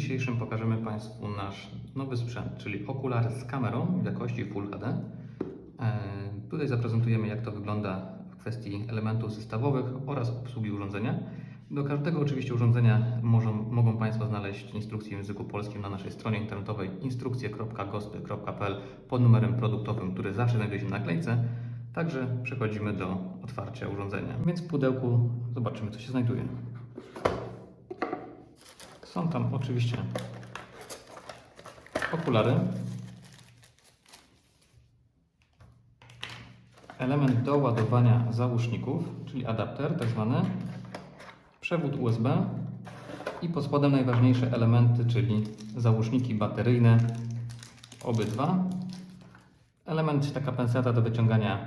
dzisiejszym pokażemy Państwu nasz nowy sprzęt, czyli okulary z kamerą w jakości Full HD. E, Tutaj zaprezentujemy, jak to wygląda w kwestii elementów zestawowych oraz obsługi urządzenia. Do każdego oczywiście urządzenia możą, mogą Państwo znaleźć instrukcje w języku polskim na naszej stronie internetowej instrukcje.gosty.pl pod numerem produktowym, który zawsze znajduje się na naklejce. Także przechodzimy do otwarcia urządzenia. Więc w pudełku zobaczymy, co się znajduje. Są tam oczywiście okulary, element do ładowania załóżników, czyli adapter tak zwany, przewód USB i pod spodem najważniejsze elementy, czyli załóżniki bateryjne, obydwa. Element, taka penseta do wyciągania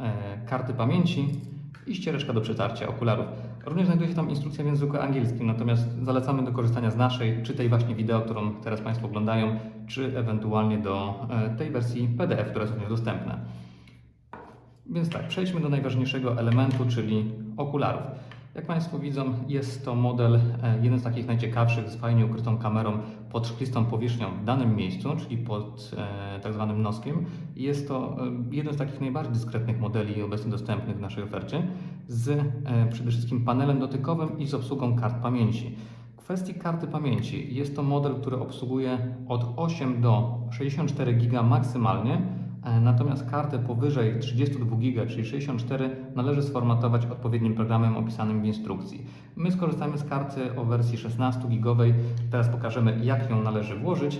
e, karty pamięci i ścieżka do przetarcia okularów. Również znajduje się tam instrukcja w języku angielskim, natomiast zalecamy do korzystania z naszej, czy tej właśnie wideo, którą teraz Państwo oglądają, czy ewentualnie do e, tej wersji PDF, która jest również dostępna. Więc tak, przejdźmy do najważniejszego elementu, czyli okularów. Jak Państwo widzą, jest to model, e, jeden z takich najciekawszych, z fajnie ukrytą kamerą pod szklistą powierzchnią w danym miejscu, czyli pod e, tak zwanym noskiem. Jest to e, jeden z takich najbardziej dyskretnych modeli obecnie dostępnych w naszej ofercie, z e, przede wszystkim panelem dotykowym i z obsługą kart pamięci. W kwestii karty pamięci jest to model, który obsługuje od 8 do 64 GB maksymalnie, E, Natomiast kartę powyżej 32 GB, czyli 64, należy sformatować odpowiednim programem opisanym w instrukcji. My skorzystamy z karty o wersji 16 GB. Teraz pokażemy, jak ją należy włożyć.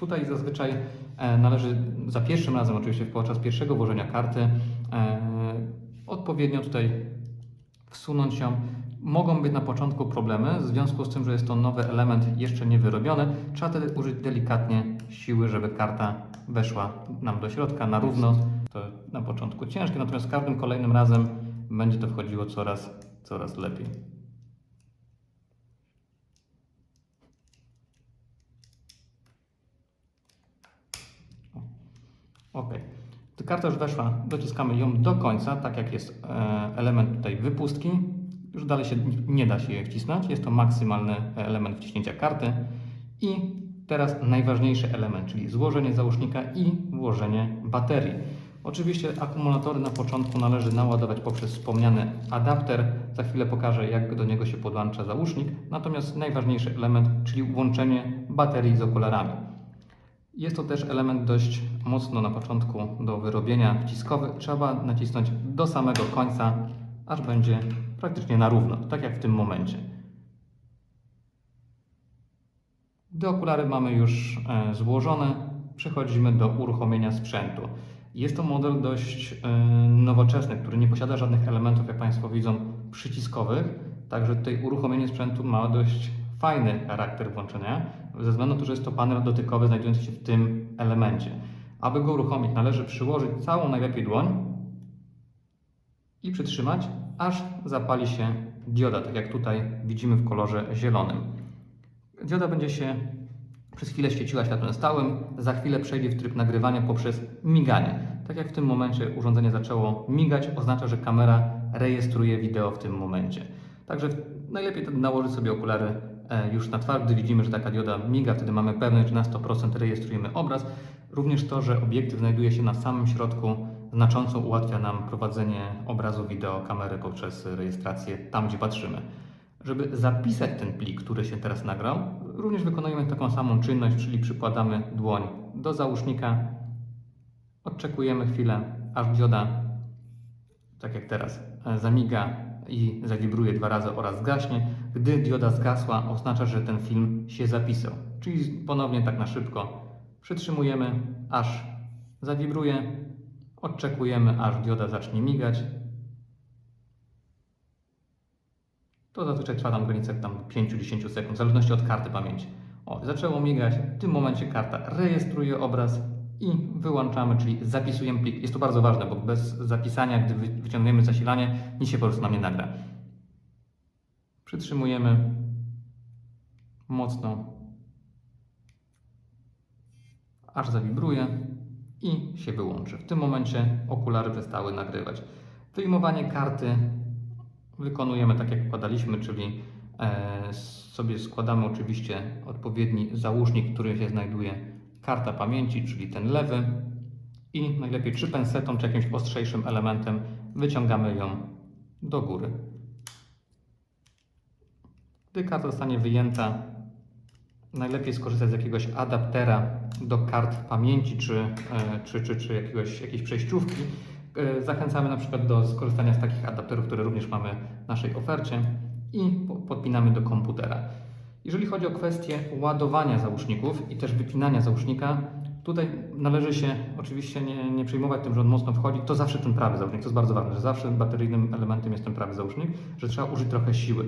Tutaj zazwyczaj e, należy za pierwszym razem, oczywiście podczas pierwszego włożenia karty, odpowiednio tutaj wsunąć ją. Mogą być na początku problemy, w związku z tym, że jest to nowy element jeszcze nie wyrobiony. Trzeba wtedy użyć delikatnie siły, żeby karta weszła nam do środka na równo. To na początku ciężkie, natomiast z każdym kolejnym razem będzie to wchodziło coraz, coraz lepiej. Ok. Karta już weszła, dociskamy ją do końca, tak jak jest e, element tutaj wypustki. Już dalej się nie da się je wcisnąć. Jest to maksymalny element wciśnięcia karty. I teraz najważniejszy element, czyli złożenie załącznika i włożenie baterii. Oczywiście akumulatory na początku należy naładować poprzez wspomniany adapter. Za chwilę pokażę, jak do niego się podłącza załóżnik. Natomiast najważniejszy element, czyli łączenie baterii z okularami. Jest to też element dość mocno na początku do wyrobienia wciskowy. Trzeba nacisnąć do samego końca, aż będzie praktycznie na równo, tak jak w tym momencie. Gdy okulary mamy już e, złożone, przechodzimy do uruchomienia sprzętu. Jest to model dość e, nowoczesny, który nie posiada żadnych elementów, jak Państwo widzą, przyciskowych. Także tutaj uruchomienie sprzętu ma dość fajny charakter włączenia, ze względu na to, że jest to panel dotykowy znajdujący się w tym elemencie. Aby go uruchomić, należy przyłożyć całą najlepiej dłoń i przytrzymać, aż zapali się dioda, tak jak tutaj widzimy w kolorze zielonym. Dioda będzie się przez chwilę świeciła światłem stałym, za chwilę przejdzie w tryb nagrywania poprzez miganie. Tak jak w tym momencie urządzenie zaczęło migać, oznacza, że kamera rejestruje wideo w tym momencie. Także najlepiej nałożyć sobie okulary już na twarz, gdy widzimy, że taka dioda miga, wtedy mamy pewność, że na 100% rejestrujemy obraz. Również to, że obiektyw znajduje się na samym środku, znacząco ułatwia nam prowadzenie obrazu wideo kamery poprzez rejestrację tam, gdzie patrzymy. Żeby zapisać ten plik, który się teraz nagrał, również wykonujemy taką samą czynność, czyli przykładamy dłoń do załóżnika, odczekujemy chwilę, aż dioda, tak jak teraz, e, zamiga i zawibruje dwa razy oraz zgaśnie. Gdy dioda zgasła, oznacza, że ten film się zapisał. Czyli ponownie tak na szybko przytrzymujemy, aż zawibruje, odczekujemy, aż dioda zacznie migać. To zazwyczaj trwa tam granicę tam 5-10 sekund, w zależności od karty pamięci. O, zaczęło migać, w tym momencie karta rejestruje obraz i wyłączamy, czyli zapisujemy plik. Jest to bardzo ważne, bo bez zapisania, gdy wy- wyciągniemy zasilanie, nic się po prostu nam nie nagra. Przytrzymujemy mocno, aż zawibruje i się wyłączy. W tym momencie okulary przestały nagrywać. Wyjmowanie karty wykonujemy tak jak układaliśmy, czyli e, sobie składamy oczywiście odpowiedni załóżnik, w którym się znajduje karta pamięci, czyli ten lewy i najlepiej czy pensetą, czy jakimś ostrzejszym elementem wyciągamy ją do góry. Karta zostanie wyjęta, najlepiej skorzystać z jakiegoś adaptera do kart pamięci czy, e, czy, czy, czy jakiegoś, jakiejś przejściówki. E, Zachęcamy na przykład do skorzystania z takich adapterów, które również mamy w naszej ofercie i po- podpinamy do komputera. Jeżeli chodzi o kwestię ładowania załączników i też wypinania załącznika, tutaj należy się oczywiście nie, nie przejmować tym, że on mocno wchodzi. To zawsze ten prawy załącznik, to jest bardzo ważne, że zawsze bateryjnym elementem jest ten prawy załącznik, że trzeba użyć trochę siły.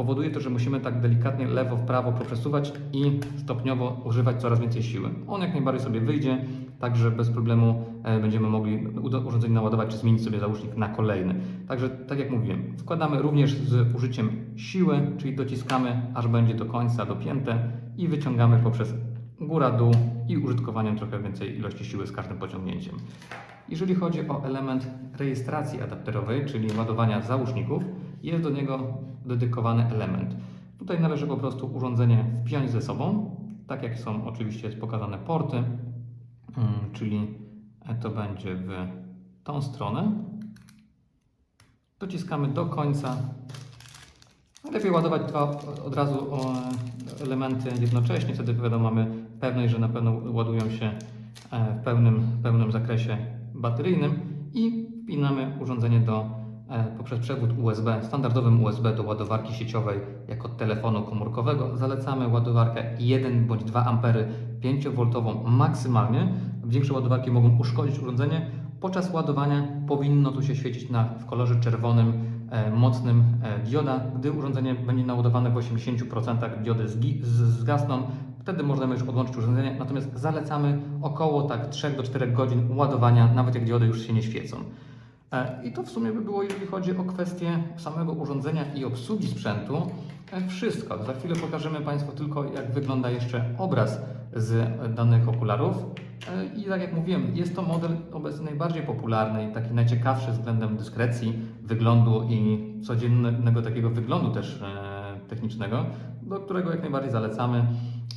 Powoduje to, że musimy tak delikatnie lewo w prawo poprzesuwać i stopniowo używać coraz więcej siły. On jak najbardziej sobie wyjdzie, także bez problemu e, będziemy mogli urządzenie naładować czy zmienić sobie załącznik na kolejny. Także tak jak mówiłem, wkładamy również z użyciem siły, czyli dociskamy aż będzie do końca dopięte i wyciągamy poprzez góra-dół i użytkowaniem trochę więcej ilości siły z każdym pociągnięciem. Jeżeli chodzi o element rejestracji adapterowej, czyli ładowania załączników, jest do niego dedykowany element. Tutaj należy po prostu urządzenie wpiąć ze sobą, tak jak są oczywiście pokazane porty, mm, czyli to będzie w tą stronę. Dociskamy do końca. Lepiej ładować dwa od razu elementy jednocześnie, wtedy wiadomo, mamy pewność, że na pewno ładują się e, w pełnym, pełnym zakresie bateryjnym i wpinamy urządzenie do, poprzez przewód USB, standardowym USB do ładowarki sieciowej jako telefonu komórkowego. Zalecamy ładowarkę 1 bądź 2 ampery 5V maksymalnie. Większe ładowarki mogą uszkodzić urządzenie. Podczas ładowania powinno tu się świecić na, w kolorze czerwonym e, mocnym e, dioda. Gdy urządzenie będzie naładowane w 80% diody zgi- z- zgasną, wtedy możemy już odłączyć urządzenie. Natomiast zalecamy około tak 3 do 4 godzin ładowania, nawet jak diody już się nie świecą. E, I to w sumie by było, jeżeli chodzi o kwestię samego urządzenia i obsługi sprzętu. E, Wszystko. Za chwilę pokażemy Państwu tylko, jak wygląda jeszcze obraz z danych okularów. E, I tak jak mówiłem, jest to model obecnie najbardziej popularny i taki najciekawszy względem dyskrecji, wyglądu i codziennego takiego wyglądu też technicznego, do którego jak najbardziej zalecamy.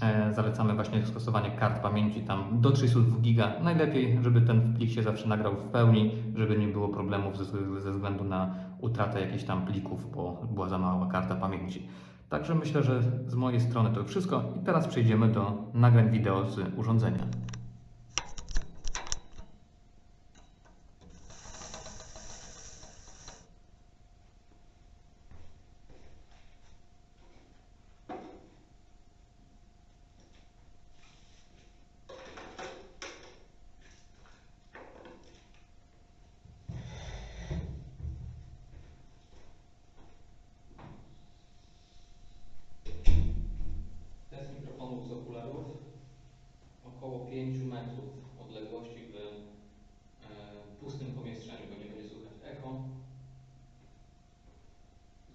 E, Zalecamy właśnie stosowanie kart pamięci tam do 32 giga. Najlepiej, żeby ten plik się zawsze nagrał w pełni, żeby nie było problemów ze, ze względu na utratę jakichś tam plików, bo była za mała karta pamięci. Także myślę, że z mojej strony to wszystko i teraz przejdziemy do nagrań wideo z urządzenia. Test mikrofonów z okularów około 5 metrów odległości w e, pustym pomieszczeniu, bo nie będzie słychać echo.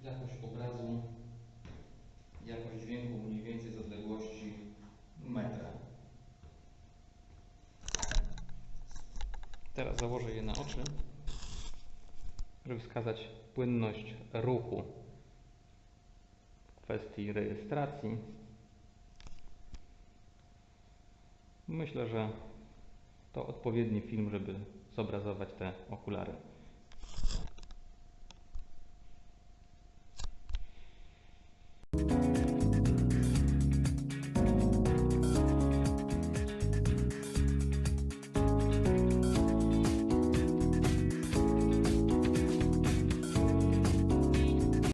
Jakość obrazu, jakość dźwięku mniej więcej z odległości metra. Teraz założę je na oczy, żeby wskazać płynność ruchu w kwestii rejestracji. Myślę, że to odpowiedni film, żeby zobrazować te okulary.